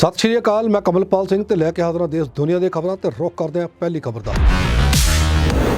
ਸਤਿ ਸ਼੍ਰੀ ਅਕਾਲ, ਮੈਂ ਕਮਲਪਾਲ ਸਿੰਘ ਤੇ ਲੈ ਕੇ ਹਾਜ਼ਰ ਹਾਂ ਦੇਸ਼ ਦੁਨੀਆ ਦੇ ਖਬਰਾਂ ਤੇ ਰੁਕ ਕਰਦੇ ਹਾਂ ਪਹਿਲੀ ਖਬਰ ਦਾ।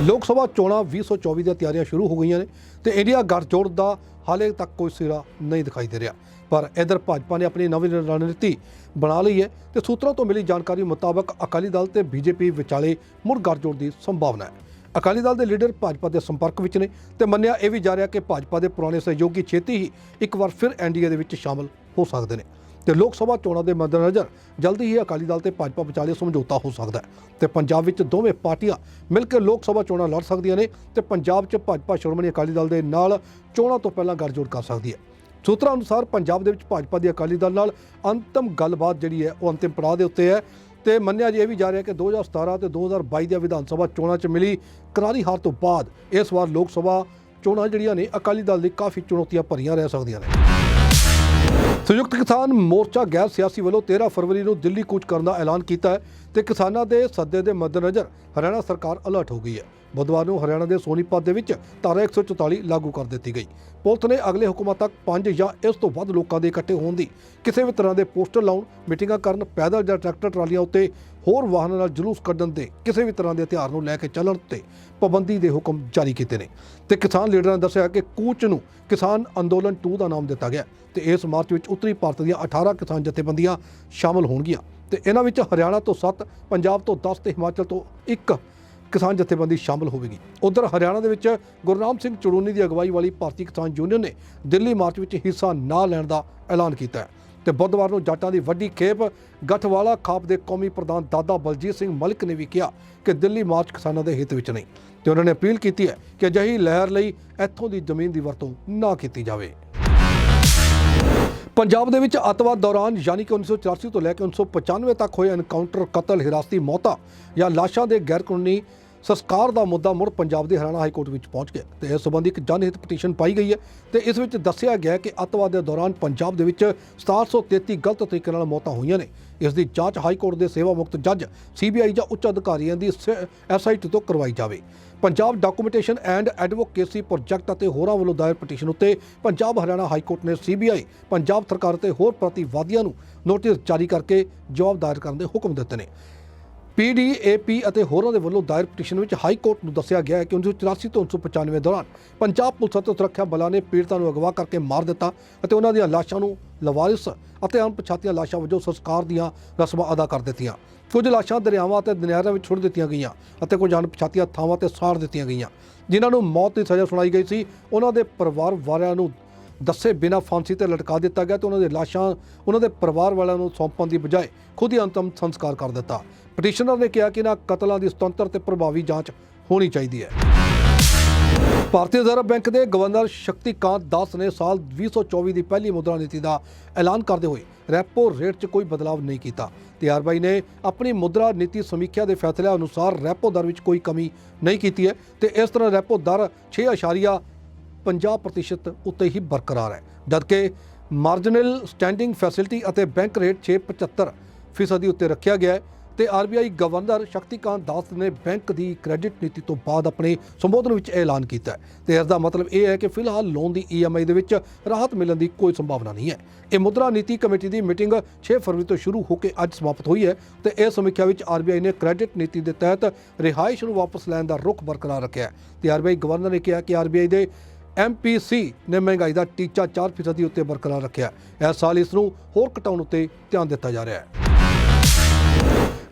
ਲੋਕ ਸਭਾ ਚੋਣਾਂ 2024 ਦੀਆਂ ਤਿਆਰੀਆਂ ਸ਼ੁਰੂ ਹੋ ਗਈਆਂ ਨੇ ਤੇ ਇੰਡੀਆ ਗੱਠਜੋੜ ਦਾ ਹਾਲੇ ਤੱਕ ਕੋਈ ਸਿਰਾ ਨਹੀਂ ਦਿਖਾਈ ਦੇ ਰਿਹਾ। ਪਰ ਇਧਰ ਭਾਜਪਾ ਨੇ ਆਪਣੀ ਨਵੀਂ ਰਣਨੀਤੀ ਬਣਾ ਲਈ ਹੈ ਤੇ ਸੂਤਰਾਂ ਤੋਂ ਮਿਲੀ ਜਾਣਕਾਰੀ ਮੁਤਾਬਕ ਅਕਾਲੀ ਦਲ ਤੇ ਬੀਜੇਪੀ ਵਿਚਾਲੇ ਮੁੜ ਗੱਠਜੋੜ ਦੀ ਸੰਭਾਵਨਾ ਹੈ। ਅਕਾਲੀ ਦਲ ਦੇ ਲੀਡਰ ਭਾਜਪਾ ਦੇ ਸੰਪਰਕ ਵਿੱਚ ਨੇ ਤੇ ਮੰਨਿਆ ਇਹ ਵੀ ਜਾ ਰਿਹਾ ਕਿ ਭਾਜਪਾ ਦੇ ਪੁਰਾਣੇ ਸਹਿਯੋਗੀ ਛੇਤੀ ਹੀ ਇੱਕ ਵਾਰ ਫਿਰ ਐਨਡੀਏ ਦੇ ਵਿੱਚ ਸ਼ਾਮਲ ਹੋ ਸਕਦੇ ਨੇ। ਤੇ ਲੋਕ ਸਭਾ ਚੋਣਾਂ ਦੇ ਮੱਦੇਨਜ਼ਰ ਜਲਦੀ ਹੀ ਅਕਾਲੀ ਦਲ ਤੇ ਭਾਜਪਾ ਵਿਚਾਲੇ ਸਮਝੌਤਾ ਹੋ ਸਕਦਾ ਹੈ ਤੇ ਪੰਜਾਬ ਵਿੱਚ ਦੋਵੇਂ ਪਾਰਟੀਆਂ ਮਿਲ ਕੇ ਲੋਕ ਸਭਾ ਚੋਣਾਂ ਲੜ ਸਕਦੀਆਂ ਨੇ ਤੇ ਪੰਜਾਬ 'ਚ ਭਾਜਪਾ ਸ਼੍ਰੋਮਣੀ ਅਕਾਲੀ ਦਲ ਦੇ ਨਾਲ ਚੋਣਾਂ ਤੋਂ ਪਹਿਲਾਂ ਗੱਠਜੋੜ ਕਰ ਸਕਦੀ ਹੈ। ਸੂਤਰਾਂ ਅਨੁਸਾਰ ਪੰਜਾਬ ਦੇ ਵਿੱਚ ਭਾਜਪਾ ਦੀ ਅਕਾਲੀ ਦਲ ਨਾਲ ਅੰਤਮ ਗੱਲਬਾਤ ਜਿਹੜੀ ਹੈ ਉਹ ਅੰਤਿਮ ਪੜਾਅ ਦੇ ਉੱਤੇ ਹੈ ਤੇ ਮੰਨਿਆ ਜੇ ਇਹ ਵੀ ਜਾ ਰਿਹਾ ਕਿ 2017 ਤੇ 2022 ਦੀਆਂ ਵਿਧਾਨ ਸਭਾ ਚੋਣਾਂ 'ਚ ਮਿਲੀ ਕਰਾਰੀ ਹਾਰ ਤੋਂ ਬਾਅਦ ਇਸ ਵਾਰ ਲੋਕ ਸਭਾ ਚੋਣਾਂ ਜਿਹੜੀਆਂ ਨੇ ਅਕਾਲੀ ਦਲ ਲਈ ਕਾਫੀ ਚੁਣੌਤੀਆਂ ਭਰੀਆਂ ਰਹਿ ਸਕਦੀਆਂ ਨੇ। ਸੰਯੁਕਤ ਕਿਸਾਨ ਮੋਰਚਾ ਗੈਰ ਸਿਆਸੀ ਵੱਲੋਂ 13 ਫਰਵਰੀ ਨੂੰ ਦਿੱਲੀ ਕੂਚ ਕਰਨ ਦਾ ਐਲਾਨ ਕੀਤਾ ਹੈ ਤੇ ਕਿਸਾਨਾਂ ਦੇ ਸੱਦੇ ਦੇ ਮੱਦੇਨਜ਼ਰ ਹਰਿਆਣਾ ਸਰਕਾਰ ਅਲਰਟ ਹੋ ਗਈ ਹੈ। ਬੁੱਧਵਾਰ ਨੂੰ ਹਰਿਆਣਾ ਦੇ ਸੋਨੀਪਤ ਦੇ ਵਿੱਚ ਧਾਰਾ 144 ਲਾਗੂ ਕਰ ਦਿੱਤੀ ਗਈ। ਪੁਲਿਸ ਨੇ ਅਗਲੇ ਹੁਕਮਾਂ ਤੱਕ ਪੰਜ ਜਾਂ ਇਸ ਤੋਂ ਵੱਧ ਲੋਕਾਂ ਦੇ ਇਕੱਠੇ ਹੋਣ ਦੀ ਕਿਸੇ ਵੀ ਤਰ੍ਹਾਂ ਦੇ ਪੋਸਟਰ ਲਾਉਣ, ਮੀਟਿੰਗਾਂ ਕਰਨ, ਪੈਦਲ ਜਾਂ ਟਰੈਕਟਰ ਟਰਾਲੀਆਂ ਉੱਤੇ ਹੋਰ ਵਾਹਨਾਂ ਨਾਲ ਜਲੂਸ ਕੱਢਣ ਦੇ ਕਿਸੇ ਵੀ ਤਰ੍ਹਾਂ ਦੇ ਹਥਿਆਰ ਨੂੰ ਲੈ ਕੇ ਚੱਲਣ ਤੇ ਪਾਬੰਦੀ ਦੇ ਹੁਕਮ ਜਾਰੀ ਕੀਤੇ ਨੇ। ਤੇ ਕਿਸਾਨ ਲੀਡਰਾਂ ਨੇ ਦੱਸਿਆ ਕਿ ਕੂਚ ਨੂੰ ਕਿਸਾਨ ਅੰਦੋਲਨ 2 ਦਾ ਨਾਮ ਦਿੱਤਾ ਗਿਆ ਤੇ ਇਸ ਮਾਰਚ ਵਿੱਚ ਉੱਤਰੀ ਭਾਰਤ ਦੀਆਂ 18 ਕਿਸਾਨ ਜਥੇਬੰਦੀਆਂ ਸ਼ਾਮਲ ਹੋਣਗੀਆਂ। ਤੇ ਇਹਨਾਂ ਵਿੱਚ ਹਰਿਆਣਾ ਤੋਂ 7 ਪੰਜਾਬ ਤੋਂ 10 ਤੇ ਹਿਮਾਚਲ ਤੋਂ 1 ਕਿਸਾਨ ਜਥੇਬੰਦੀ ਸ਼ਾਮਲ ਹੋਵੇਗੀ। ਉਧਰ ਹਰਿਆਣਾ ਦੇ ਵਿੱਚ ਗੁਰਨਾਮ ਸਿੰਘ ਚੜੂਨੀ ਦੀ ਅਗਵਾਈ ਵਾਲੀ ਭਾਰਤੀ ਕਿਸਾਨ ਯੂਨੀਅਨ ਨੇ ਦਿੱਲੀ ਮਾਰਚ ਵਿੱਚ ਹਿੱਸਾ ਨਾ ਲੈਣ ਦਾ ਐਲਾਨ ਕੀਤਾ ਹੈ। ਤੇ ਬੁੱਧਵਾਰ ਨੂੰ ਜੱਟਾਂ ਦੀ ਵੱਡੀ ਖੇਪ ਗਠਵਾਲਾ ਖਾਪ ਦੇ ਕੌਮੀ ਪ੍ਰਧਾਨ ਦਾਦਾ ਬਲਜੀਤ ਸਿੰਘ ਮਲਿਕ ਨੇ ਵੀ ਕਿਹਾ ਕਿ ਦਿੱਲੀ ਮਾਰਚ ਕਿਸਾਨਾਂ ਦੇ ਹਿੱਤ ਵਿੱਚ ਨਹੀਂ। ਤੇ ਉਹਨਾਂ ਨੇ ਅਪੀਲ ਕੀਤੀ ਹੈ ਕਿ ਅਜਿਹੀ ਲਹਿਰ ਲਈ ਇੱਥੋਂ ਦੀ ਜ਼ਮੀਨ ਦੀ ਵਰਤੋਂ ਨਾ ਕੀਤੀ ਜਾਵੇ। ਪੰਜਾਬ ਦੇ ਵਿੱਚ ਅੱਤਵਾਦ ਦੌਰਾਨ ਯਾਨੀ ਕਿ 1984 ਤੋਂ ਲੈ ਕੇ 1995 ਤੱਕ ਹੋਏ ਐਨਕਾਊਂਟਰ ਕਤਲ, ਹਿਰਾਸਤੀ ਮੌਤਾਂ ਜਾਂ ਲਾਸ਼ਾਂ ਦੇ ਗੈਰ ਕਾਨੂੰਨੀ ਸੰਸਕਾਰ ਦਾ ਮੁੱਦਾ ਮੁੜ ਪੰਜਾਬ ਦੇ ਹਰਿਆਣਾ ਹਾਈ ਕੋਰਟ ਵਿੱਚ ਪਹੁੰਚ ਗਿਆ ਤੇ ਇਸ ਸੰਬੰਧੀ ਇੱਕ ਜਨਹਿਤ ਪਟੀਸ਼ਨ ਪਾਈ ਗਈ ਹੈ ਤੇ ਇਸ ਵਿੱਚ ਦੱਸਿਆ ਗਿਆ ਕਿ ਅੱਤਵਾਦ ਦੇ ਦੌਰਾਨ ਪੰਜਾਬ ਦੇ ਵਿੱਚ 733 ਗਲਤ ਤਰੀਕੇ ਨਾਲ ਮੌਤਾਂ ਹੋਈਆਂ ਨੇ। ਇਸ ਦੀ ਜਾਂਚ ਹਾਈ ਕੋਰਟ ਦੇ ਸੇਵਾ ਮੁਕਤ ਜੱਜ, ਸੀਬੀਆਈ ਜਾਂ ਉੱਚ ਅਧਿਕਾਰੀਆਂ ਦੀ ਐਸਆਈਟੀ ਤੋਂ ਕਰਵਾਈ ਜਾਵੇ। Punjab documentation and advocacy project ਅਤੇ ਹੋਰਾਂ ਵੱਲੋਂ ਦਾਇਰ ਪਟੀਸ਼ਨ ਉੱਤੇ ਪੰਜਾਬ ਹਰਿਆਣਾ ਹਾਈ ਕੋਰਟ ਨੇ ਸੀਬੀਆਈ, ਪੰਜਾਬ ਸਰਕਾਰ ਤੇ ਹੋਰ ਪ੍ਰਤੀਵਾਦੀਆਂ ਨੂੰ ਨੋਟਿਸ ਜਾਰੀ ਕਰਕੇ ਜਵਾਬ ਦਾਇਰ ਕਰਨ ਦੇ ਹੁਕਮ ਦਿੱਤੇ ਨੇ। ਪੀਡੀਏਪੀ ਅਤੇ ਹੋਰਾਂ ਦੇ ਵੱਲੋਂ ਦਾਇਰ ਪਟੀਸ਼ਨ ਵਿੱਚ ਹਾਈ ਕੋਰਟ ਨੂੰ ਦੱਸਿਆ ਗਿਆ ਹੈ ਕਿ 1984 ਤੋਂ 1995 ਦੌਰਾਨ ਪੰਜਾਬ ਪੁਲਿਸ ਅਤੇ ਸੁਰੱਖਿਆ ਬਲਾਂ ਨੇ ਪੀੜਤਾਂ ਨੂੰ ਅਗਵਾ ਕਰਕੇ ਮਾਰ ਦਿੱਤਾ ਅਤੇ ਉਹਨਾਂ ਦੀਆਂ ਲਾਸ਼ਾਂ ਨੂੰ ਲਵਾਰਿਸ ਅਤੇ ਅਣਪਛਾਤੀਆਂ ਲਾਸ਼ਾਂ ਵਜੋਂ ਸੰਸਕਾਰ ਦੀਆਂ ਰਸਮਾਂ ਅਦਾ ਕਰ ਦਿੱਤੀਆਂ। ਕੁਝ ਲਾਸ਼ਾਂ ਦਰਿਆਵਾਂ ਅਤੇ ਦਰਿਆਵਾਂ ਵਿੱਚ ਛੁੱਟ ਦਿੱਤੀਆਂ ਗਈਆਂ ਅਤੇ ਕੁਝ ਅਣਪਛਾਤੀਆਂ ਥਾਵਾਂ ਤੇ ਸਾੜ ਦਿੱਤੀਆਂ ਗਈਆਂ, ਜਿਨ੍ਹਾਂ ਨੂੰ ਮੌਤ ਦੀ ਸਜ਼ਾ ਸੁਣਾਈ ਗਈ ਸੀ। ਉਹਨਾਂ ਦੇ ਪਰਿਵਾਰ ਵਾਲਿਆਂ ਨੂੰ ਦੱਸੇ ਬਿਨਾਂ ਫਾਂਸੀ ਤੇ ਲਟਕਾ ਦਿੱਤਾ ਗਿਆ ਤੇ ਉਹਨਾਂ ਦੇ ਲਾਸ਼ਾਂ, ਉਹਨਾਂ ਦੇ ਪਰਿਵਾਰ ਵਾਲਿਆਂ ਨੂੰ ਸੌਂਪਣ ਦੀ ਬਜਾਏ ਖੁਦ ਹੀ ਅੰਤਮ ਸੰਸਕਾਰ ਕਰ ਦਿੱਤਾ। ਪਟੀਸ਼ਨਰ ਨੇ ਕਿਹਾ ਕਿ ਇਹਨਾਂ ਕਤਲਾਂ ਦੀ ਸੁਤੰਤਰ ਤੇ ਪ੍ਰਭਾਵੀ ਜਾਂਚ ਹੋਣੀ ਚਾਹੀਦੀ ਹੈ। ਭਾਰਤੀ ਰਿਜ਼ਰਵ ਬੈਂਕ ਦੇ ਗਵਰਨਰ ਸ਼ਕਤੀਕਾਂਤ ਦਾਸ ਨੇ ਸਾਲ 2024 ਦੀ ਪਹਿਲੀ ਮੁਦਰਾ ਨੀਤੀ ਦਾ ਐਲਾਨ ਕਰਦੇ ਹੋਏ ਰੈਪੋ ਰੇਟ 'ਚ ਕੋਈ ਬਦਲਾਅ ਨਹੀਂ ਕੀਤਾ। ਤੇ ਆਰਬੀਆਈ ਨੇ ਆਪਣੀ ਮੁਦਰਾ ਨੀਤੀ ਸਮੀਖਿਆ ਦੇ ਫੈਸਲੇ ਅਨੁਸਾਰ ਰੈਪੋ ਦਰ ਵਿੱਚ ਕੋਈ ਕਮੀ ਨਹੀਂ ਕੀਤੀ ਹੈ ਤੇ ਇਸ ਤਰ੍ਹਾਂ ਰੈਪੋ ਦਰ 6.50% ਉੱਤੇ ਹੀ ਬਰਕਰਾਰ ਹੈ। ਜਦਕਿ ਮਾਰਜਨਲ ਸਟੈਂਡਿੰਗ ਫੈਸਿਲਿਟੀ ਅਤੇ ਬੈਂਕ ਰੇਟ 6.75 ਫੀਸਦੀ ਉੱਤੇ ਰੱਖਿਆ ਗਿਆ ਹੈ ਤੇ ਆਰਬੀਆਈ ਗਵਰਨਰ ਸ਼ਕਤੀਕਾਂਤ ਦਾਸ ਨੇ ਬੈਂਕ ਦੀ ਕ੍ਰੈਡਿਟ ਨੀਤੀ ਤੋਂ ਬਾਅਦ ਆਪਣੇ ਸੰਬੋਧਨ ਵਿੱਚ ਇਹ ਐਲਾਨ ਕੀਤਾ ਹੈ। ਤੇ ਇਸ ਦਾ ਮਤਲਬ ਇਹ ਹੈ ਕਿ ਫਿਲਹਾਲ ਲੋਨ ਦੀ ਈਐਮਆਈ ਦੇ ਵਿੱਚ ਰਾਹਤ ਮਿਲਣ ਦੀ ਕੋਈ ਸੰਭਾਵਨਾ ਨਹੀਂ ਹੈ। ਇਹ ਮੁਦਰਾ ਨੀਤੀ ਕਮੇਟੀ ਦੀ ਮੀਟਿੰਗ 6 ਫਰਵਰੀ ਤੋਂ ਸ਼ੁਰੂ ਹੋ ਕੇ ਅੱਜ ਸਮਾਪਤ ਹੋਈ ਹੈ ਤੇ ਇਸ ਸਮੀਖਿਆ ਵਿੱਚ ਆਰਬੀਆਈ ਨੇ ਕ੍ਰੈਡਿਟ ਨੀਤੀ ਦੇ ਤਹਿਤ ਰਿਹਾਇਸ਼ ਨੂੰ ਵਾਪਸ ਲੈਣ ਦਾ ਰੁਖ ਬਰਕਰਾਰ ਰੱਖਿਆ ਹੈ। ਤੇ ਆਰਬੀਆਈ ਗਵਰਨਰ ਨੇ ਕਿਹਾ ਕਿ ਆਰਬੀਆਈ ਦੇ ਐਮਪੀਸੀ ਨੇ ਮਹਿੰਗਾਈ ਦਾ ਟੀਚਾ 4% ਉੱਤੇ ਬਰਕਰਾਰ ਰੱਖਿਆ ਇਸ ਸਾਲ ਇਸ ਨੂੰ ਹੋਰ ਘਟਾਉਣ ਉੱਤੇ ਧਿਆਨ ਦਿੱਤਾ ਜਾ ਰਿਹਾ ਹੈ।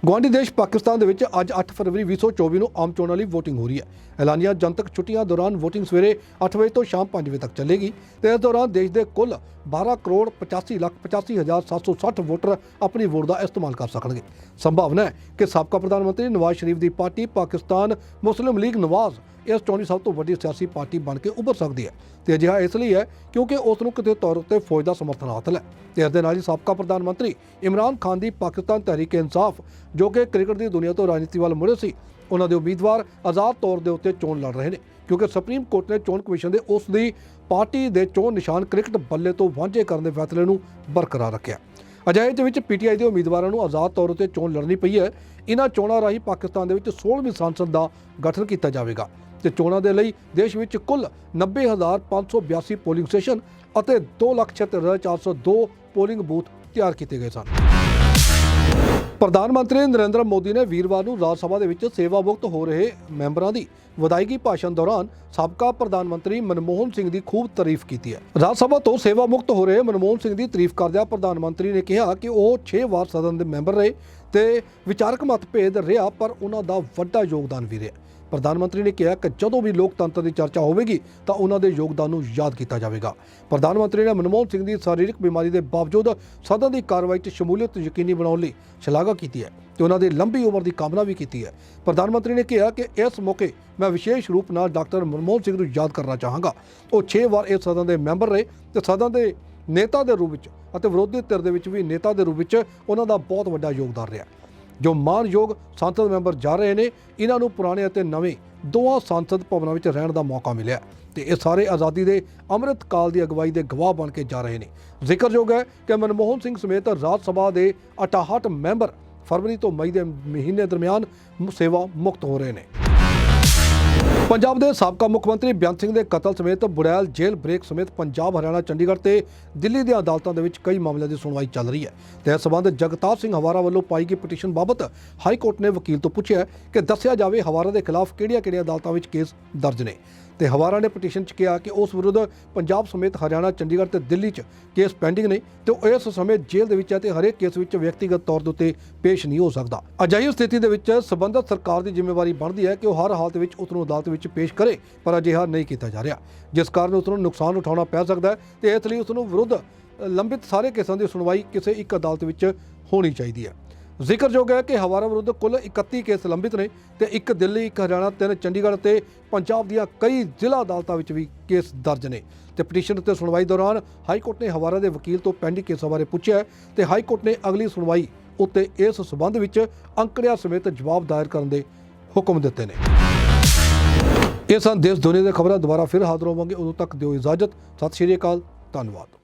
ਗੁਆਂਢੀ ਦੇਸ਼ ਪਾਕਿਸਤਾਨ ਦੇ ਵਿੱਚ ਅੱਜ 8 ਫਰਵਰੀ 2024 ਨੂੰ ਆਮ ਚੋਣਾਂ ਲਈ VOTING ਹੋ ਰਹੀ ਹੈ। ਐਲਾਨੀਆਂ ਜਨਤਕ ਛੁੱਟੀਆਂ ਦੌਰਾਨ VOTING ਸਵੇਰੇ 8 ਵਜੇ ਤੋਂ ਸ਼ਾਮ 5 ਵਜੇ ਤੱਕ ਚੱਲੇਗੀ ਤੇ ਇਸ ਦੌਰਾਨ ਦੇਸ਼ ਦੇ ਕੁੱਲ 12 ਕਰੋੜ 85 ਲੱਖ 85 ਹਜ਼ਾਰ 760 ਵੋਟਰ ਆਪਣੀ ਵੋਟ ਦਾ ਇਸਤੇਮਾਲ ਕਰ ਸਕਣਗੇ। ਸੰਭਾਵਨਾ ਹੈ ਕਿ ਸਾਬਕਾ ਪ੍ਰਧਾਨ ਮੰਤਰੀ ਨਵਾਜ਼ ਸ਼ਰੀਫ ਦੀ ਪਾਰਟੀ ਪਾਕਿਸਤਾਨ ਮੁਸਲਿਮ ਲੀਗ ਨਵਾਜ਼ ਇਸ ਚੋਣ ਸਭ ਤੋਂ ਵੱਡੀ ਸਿਆਸੀ ਪਾਰਟੀ ਬਣ ਕੇ ਉੱਭਰ ਸਕਦੀ ਹੈ ਤੇ ਅਜਿਹਾ ਇਸ ਲਈ ਹੈ ਕਿਉਂਕਿ ਉਸ ਨੂੰ ਕਿਤੇ ਤੌਰ ਉੱਤੇ ਫੌਜ ਦਾ ਸਮਰਥਨ ਹਾਸਲ ਹੈ ਤੇ ਇਸ ਦੇ ਨਾਲ ਹੀ ਸਾਬਕਾ ਪ੍ਰਧਾਨ ਮੰਤਰੀ ਇਮਰਾਨ ਖਾਨ ਦੀ ਪਾਕਿਸਤਾਨ ਤਹਿਰੀਕ ਇਨਸਾਫ, ਜੋ ਕਿ ਕ੍ਰਿਕਟ ਦੀ ਦੁਨੀਆ ਤੋਂ ਰਾਜਨੀਤੀ ਵੱਲ ਮੁੜੇ ਸੀ, ਉਹਨਾਂ ਦੇ ਉਮੀਦਵਾਰ ਆਜ਼ਾਦ ਤੌਰ ਦੇ ਉੱਤੇ ਚੋਣ ਲੜ ਰਹੇ ਨੇ, ਕਿਉਂਕਿ ਸੁਪਰੀਮ ਕੋਰਟ ਨੇ ਚੋਣ ਕਮਿਸ਼ਨ ਦੇ ਉਸ ਦੀ ਪਾਰਟੀ ਦੇ ਚੋਣ ਨਿਸ਼ਾਨ ਕ੍ਰਿਕਟ ਬੱਲੇ ਤੋਂ ਵਾਂਝੇ ਕਰਨ ਦੇ ਫੈਸਲੇ ਨੂੰ ਬਰਕਰਾਰ ਰੱਖਿਆ। ਅਜਿਹੇ ਦੇ ਵਿੱਚ ਪੀਟੀਆਈ ਦੇ ਉਮੀਦਵਾਰਾਂ ਨੂੰ ਆਜ਼ਾਦ ਤੌਰ ਉੱਤੇ ਚੋਣ ਲੜਨੀ ਪਈ ਹੈ। ਇਹਨਾਂ ਚੋਣਾਂ ਰਾਹੀਂ ਪਾਕਿਸਤਾਨ ਦੇ ਵਿੱਚ 16ਵੀਂ ਸੰਸਦ ਦਾ ਗਠਨ ਕੀਤਾ ਜਾਵੇਗਾ। ਤੇ ਚੋਣਾਂ ਦੇ ਲਈ ਦੇਸ਼ ਵਿੱਚ ਕੁੱਲ 90582 ਪੋਲਿੰਗ ਸਟੇਸ਼ਨ ਅਤੇ 276402 ਪੋਲਿੰਗ ਬੂਥ ਤਿਆਰ ਕੀਤੇ ਗਏ ਸਨ। ਪ੍ਰਧਾਨ ਮੰਤਰੀ ਨਰਿੰਦਰ ਮੋਦੀ ਨੇ ਵੀਰਵਾਰ ਨੂੰ ਰਾਜ ਸਭਾ ਦੇ ਵਿੱਚ ਸੇਵਾ ਮੁਕਤ ਹੋ ਰਹੇ ਮੈਂਬਰਾਂ ਦੀ ਵਿਦਾਇਗੀ ਭਾਸ਼ਣ ਦੌਰਾਨ ਸਾਬਕਾ ਪ੍ਰਧਾਨ ਮੰਤਰੀ ਮਨਮੋਹਨ ਸਿੰਘ ਦੀ ਖੂਬ ਤਾਰੀਫ ਕੀਤੀ ਹੈ। ਰਾਜ ਸਭਾ ਤੋਂ ਸੇਵਾ ਮੁਕਤ ਹੋ ਰਹੇ ਮਨਮੋਹਨ ਸਿੰਘ ਦੀ ਤਾਰੀਫ ਕਰਦਿਆਂ ਪ੍ਰਧਾਨ ਮੰਤਰੀ ਨੇ ਕਿਹਾ ਕਿ ਉਹ 6 ਵਾਰ ਸਦਨ ਦੇ ਮੈਂਬਰ ਰਹੇ ਤੇ ਵਿਚਾਰਕ ਮਤਭੇਦ ਰਿਹਾ, ਪਰ ਉਹਨਾਂ ਦਾ ਵੱਡਾ ਯੋਗਦਾਨ ਵੀ ਰਿਹਾ। ਪ੍ਰਧਾਨ ਮੰਤਰੀ ਨੇ ਕਿਹਾ ਕਿ ਜਦੋਂ ਵੀ ਲੋਕਤੰਤਰ ਦੀ ਚਰਚਾ ਹੋਵੇਗੀ, ਤਾਂ ਉਹਨਾਂ ਦੇ ਯੋਗਦਾਨ ਨੂੰ ਯਾਦ ਕੀਤਾ ਜਾਵੇਗਾ। ਪ੍ਰਧਾਨ ਮੰਤਰੀ ਨੇ ਮਨਮੋਹਨ ਸਿੰਘ ਦੀ ਸਰੀਰਕ ਬਿਮਾਰੀ ਦੇ ਬਾਵਜੂਦ ਸਦਨ ਦੀ ਕਾਰਵਾਈ 'ਚ ਸ਼ਮੂਲੀਅਤ ਯਕੀਨੀ ਬਣਾਉਣ ਲਈ ਸ਼ਲਾਘਾ ਕੀਤੀ ਹੈ ਤੇ ਉਹਨਾਂ ਦੀ ਲੰਬੀ ਉਮਰ ਦੀ ਕਾਮਨਾ ਵੀ ਕੀਤੀ ਹੈ। ਪ੍ਰਧਾਨ ਮੰਤਰੀ ਨੇ ਕਿਹਾ ਕਿ ਇਸ ਮੌਕੇ ਮੈਂ ਵਿਸ਼ੇਸ਼ ਰੂਪ ਨਾਲ ਡਾਕਟਰ ਮਨਮੋਹਨ ਸਿੰਘ ਨੂੰ ਯਾਦ ਕਰਨਾ ਚਾਹਾਂਗਾ। ਉਹ 6 ਵਾਰ ਇਸ ਸਦਨ ਦੇ ਮੈਂਬਰ ਰਹੇ ਤੇ ਸਦਨ ਦੇ ਨੇਤਾ ਦੇ ਰੂਪ ਵਿੱਚ ਅਤੇ ਵਿਰੋਧੀ ਧਿਰ ਦੇ ਵਿੱਚ ਵੀ ਨੇਤਾ ਦੇ ਰੂਪ ਵਿੱਚ ਉਹਨਾਂ ਦਾ ਬਹੁਤ ਵੱਡਾ ਯੋਗਦਾਨ ਰਿਹਾ। ਜੋ ਮਾਨਯੋਗ ਸੰਸਦ ਮੈਂਬਰ ਜਾ ਰਹੇ ਨੇ, ਇਹਨਾਂ ਨੂੰ ਪੁਰਾਣੇ ਅਤੇ ਨਵੇਂ ਦੋਵਾਂ ਸੰਸਦ ਭਵਨਾਂ ਵਿੱਚ ਰਹਿਣ ਦਾ ਮੌਕਾ ਮਿਲਿਆ ਤੇ ਇਹ ਸਾਰੇ ਆਜ਼ਾਦੀ ਦੇ ਅੰਮ੍ਰਿਤ ਕਾਲ ਦੀ ਅਗਵਾਈ ਦੇ ਗਵਾਹ ਬਣ ਕੇ ਜਾ ਰਹੇ ਨੇ। ਜ਼ਿਕਰਯੋਗ ਹੈ ਕਿ ਮਨਮੋਹਨ ਸਿੰਘ ਸਮੇਤ ਰਾਜ ਸਭਾ ਦੇ 68 ਮੈਂਬਰ ਫਰਵਰੀ ਤੋਂ ਮਈ ਦੇ ਮਹੀਨੇ ਦਰਮਿਆਨ ਸੇਵਾ ਮੁਕਤ ਹੋ ਰਹੇ ਨੇ। ਪੰਜਾਬ ਦੇ ਸਾਬਕਾ ਮੁੱਖ ਮੰਤਰੀ ਬੇਅੰਤ ਸਿੰਘ ਦੇ ਕਤਲ ਸਮੇਤ ਬੁੜੈਲ ਜੇਲ੍ਹ ਬ੍ਰੇਕ ਸਮੇਤ ਪੰਜਾਬ, ਹਰਿਆਣਾ, ਚੰਡੀਗੜ੍ਹ ਤੇ ਦਿੱਲੀ ਦੀਆਂ ਅਦਾਲਤਾਂ ਦੇ ਵਿੱਚ ਕਈ ਮਾਮਲਿਆਂ ਦੀ ਸੁਣਵਾਈ ਚੱਲ ਰਹੀ ਹੈ। ਤੇ ਇਸ ਸੰਬੰਧ ਜਗਤਾਪ ਸਿੰਘ ਹਵਾਰਾ ਵੱਲੋਂ ਪਾਈ ਗਈ ਪਟੀਸ਼ਨ ਬਾਬਤ ਹਾਈ ਕੋਰਟ ਨੇ ਵਕੀਲ ਤੋਂ ਪੁੱਛਿਆ ਕਿ ਦੱਸਿਆ ਜਾਵੇ ਹਵਾਰਾ ਦੇ ਖਿਲਾਫ ਕਿਹੜੀਆਂ-ਕਿਹੜੀਆਂ ਅਦਾਲਤਾਂ ਵਿੱਚ ਕੇਸ ਦਰਜ ਨੇ। ਤੇ ਹਵਾਰਾ ਨੇ ਪਟੀਸ਼ਨ 'ਚ ਕਿਹਾ ਕਿ ਉਸ ਵਿਰੁੱਧ ਪੰਜਾਬ ਸਮੇਤ ਹਰਿਆਣਾ, ਚੰਡੀਗੜ੍ਹ ਤੇ ਦਿੱਲੀ 'ਚ ਕੇਸ ਪੈਂਡਿੰਗ ਨੇ ਤੇ ਉਹ ਇਸ ਸਮੇਂ ਜੇਲ੍ਹ ਦੇ ਵਿੱਚ ਹੈ ਤੇ ਹਰੇਕ ਕੇਸ ਵਿੱਚ ਵਿਅਕਤੀਗਤ ਤੌਰ ਦੇ ਉੱਤੇ ਪੇਸ਼ ਨਹੀਂ ਹੋ ਸਕਦਾ। ਅਜਿਹੀ ਸਥਿਤੀ ਦੇ ਵਿੱਚ ਸਬੰਧਤ ਸਰਕਾਰ ਦੀ ਜ਼ਿੰਮੇਵਾਰੀ ਬਣਦੀ ਹੈ ਕਿ ਉਹ ਹਰ ਹਾਲਤ ਵਿੱਚ ਉਸ ਨੂੰ ਅਦਾਲਤ ਵਿੱਚ ਪੇਸ਼ ਕਰੇ, ਪਰ ਅਜਿਹਾ ਨਹੀਂ ਕੀਤਾ ਜਾ ਰਿਹਾ। ਜਿਸ ਕਾਰਨ ਉਸ ਨੂੰ ਨੁਕਸਾਨ ਉਠਾਉਣਾ ਪੈ ਸਕਦਾ ਹੈ ਤੇ ਇਸ ਲਈ ਉਸ ਨੂੰ ਵਿਰੁੱਧ ਲੰਬਿਤ ਸਾਰੇ ਕੇਸਾਂ ਦੀ ਸੁਣਵਾਈ ਕਿਸੇ ਇੱਕ ਅਦਾਲਤ ਵਿੱਚ ਹੋਣੀ ਚਾਹੀਦੀ ਹੈ। ਜ਼ਿਕਰਯੋਗ ਹੈ ਕਿ ਹਵਾਰਾ ਵਿਰੁੱਧ ਕੁੱਲ 31 ਕੇਸ ਲੰਬਿਤ ਨੇ ਤੇ ਇੱਕ ਦਿੱਲੀ, ਇੱਕ ਹਰਿਆਣਾ, ਤਿੰਨ ਚੰਡੀਗੜ੍ਹ ਤੇ ਪੰਜਾਬ ਦੀਆਂ ਕਈ ਜ਼ਿਲ੍ਹਾ ਅਦਾਲਤਾਂ ਵਿੱਚ ਵੀ ਕੇਸ ਦਰਜ ਨੇ। ਤੇ ਪਟੀਸ਼ਨ ਉੱਤੇ ਸੁਣਵਾਈ ਦੌਰਾਨ ਹਾਈ ਕੋਰਟ ਨੇ ਹਵਾਰਾ ਦੇ ਵਕੀਲ ਤੋਂ ਪੈਂਡਿੰਗ ਕੇਸਾਂ ਬਾਰੇ ਪੁੱਛਿਆ ਹੈ ਤੇ ਹਾਈ ਕੋਰਟ ਨੇ ਅਗਲੀ ਸੁਣਵਾਈ ਉੱਤੇ ਇਸ ਸਬੰਧ ਵਿੱਚ ਅੰਕੜਿਆਂ ਸਮੇਤ ਜਵਾਬ ਦਾਇਰ ਕਰਨ ਦੇ ਹੁਕਮ ਦਿੱਤੇ ਨੇ। ਇਹ ਸਨ ਦੇਸ਼ ਦੁਨੀਆ ਦੇ ਖਬਰਾਂ। ਦੁਬਾਰਾ ਫਿਰ ਹਾਜ਼ਰ ਹੋਵਾਂਗੇ। ਉਦੋਂ ਤੱਕ ਦਿਓ ਇਜਾਜ਼ਤ। ਸਤਿ ਸ਼੍ਰੀ ਅਕਾਲ। ਧੰਨਵਾਦ।